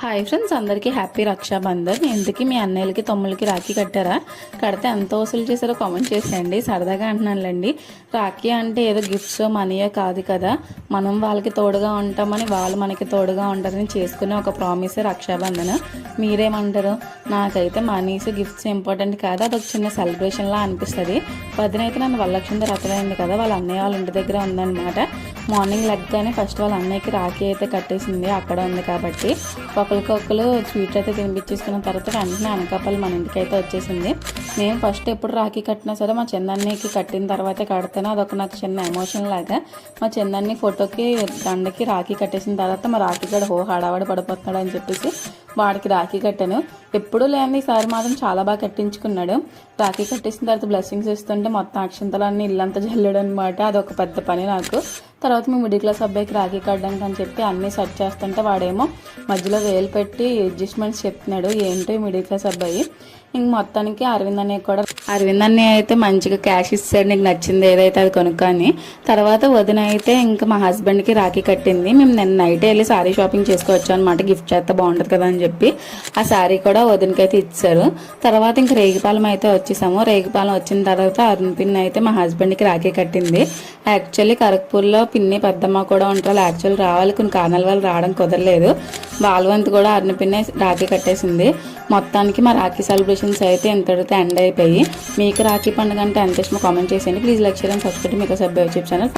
Hi friends అందరికీ happy Rakshabandhan ఎందుకు మీ అన్నయ్యలకి తమ్ముళ్ళకి రాఖీ కట్టారా? కడితే ఎంత వసూలు చేశారో కామెంట్ చేసేయండి. సరదాగా అంటున్నానులేండి. రాఖీ అంటే ఏదో గిఫ్ట్స్ మనీయో కాదు కదా. మనం వాళ్ళకి తోడుగా ఉంటామని వాళ్ళు మనకి తోడుగా ఉంటారని చేసుకునే ఒక ప్రామిసే రక్షాబంధన్ మీరేమంటారు? నాకైతే మనీస్ గిఫ్ట్స్ ఇంపార్టెంట్ కాదు. అదొక చిన్న సెలబ్రేషన్లా అనిపిస్తుంది. వదినైతే నన్ను వరలక్ష్మి రథమైంది కదా. వాళ్ళ అన్నయ్య వాళ్ళ ఇంటి దగ్గర ఉందన్నమాట. మార్నింగ్ లెగ్గానే ఫస్ట్ వాళ్ళ అన్నయ్యకి రాఖీ అయితే కట్టేసింది. అక్కడ ఉంది కాబట్టి ఒకరికొకరు స్వీట్ అయితే తినిపించేసుకున్న తర్వాత వెంటనే అనకాపల్లి మన ఇంటికి అయితే వచ్చేసింది. నేను ఫస్ట్ ఎప్పుడు రాఖీ కట్టినా సరే మా చిన్నన్నయ్యకి కట్టిన తర్వాతే కడతాను. అదొక నాకు చిన్న ఎమోషన్ లాగా. మా చిన్నన్ని ఫోటోకి దండకి రాఖీ కట్టేసిన తర్వాత మా రాఖీ గడ హో హడావడి పడిపోతున్నాడు అని చెప్పేసి వాడికి రాఖీ కట్టాను. ఎప్పుడూ లేని ఈసారి మాత్రం చాలా బాగా కట్టించుకున్నాడు. రాఖీ కట్టేసిన తర్వాత బ్లెస్సింగ్స్ ఇస్తుంటే మొత్తం అక్షంతలన్నీ ఇల్లంతా జల్లడం అనమాట అదొక పెద్ద పని నాకు. తర్వాత మీ మిడిల్ క్లాస్ అబ్బాయికి రాఖీ కట్టడానికి అని చెప్పి అన్నీ సెట్ చేస్తుంటే వాడేమో మధ్యలో వేలు పెట్టి అడ్జస్ట్మెంట్స్ చెప్తున్నాడు. ఏంటో మిడిల్ క్లాస్ అబ్బాయి. ఇంక మొత్తానికి అరవింద్ అన్నయ్య కూడా అరవింద్ అన్నయ్య అయితే మంచిగా క్యాష్ ఇస్తాడు. నీకు నచ్చింది ఏదైతే అది కొనుక్కొని తర్వాత వదిన అయితే ఇంకా మా హస్బెండ్కి రాఖీ కట్టింది. మేము నిన్న నైట్ వెళ్ళి సారీ షాపింగ్ చేసుకోవచ్చు అనమాట గిఫ్ట్ చేస్తే బాగుంటుంది కదా అని చెప్పి. చెప్పి ఆ శారీ కూడా వదినకి అయితే ఇచ్చారు. తర్వాత ఇంక రేగిపాలెం అయితే వచ్చేసాము. రేగిపాలెం వచ్చిన తర్వాత అరుణ్ పిన్ అయితే మా హస్బెండ్కి రాఖీ కట్టింది. యాక్చువల్లీ కరక్పూర్లో పిన్ని పెద్దమ్మ కూడా ఉంటారు. యాక్చువల్ రావాలి కొన్ని కారణాల వల్ల రావడం కుదరలేదు. బాలవంతు కూడా అరుణ్ పిన్నే రాఖీ కట్టేసింది. మొత్తానికి మా రాఖీ సెలబ్రేషన్స్ అయితే ఎంతటితో ఎండ్ అయిపోయి మీకు రాఖీ పండుగ అంటే ఎంత ఇష్టమో కామెంట్ చేసేయండి. Please lecture share and subscribe మీకు సభ్య యూట్యూబ్ ఛానల్.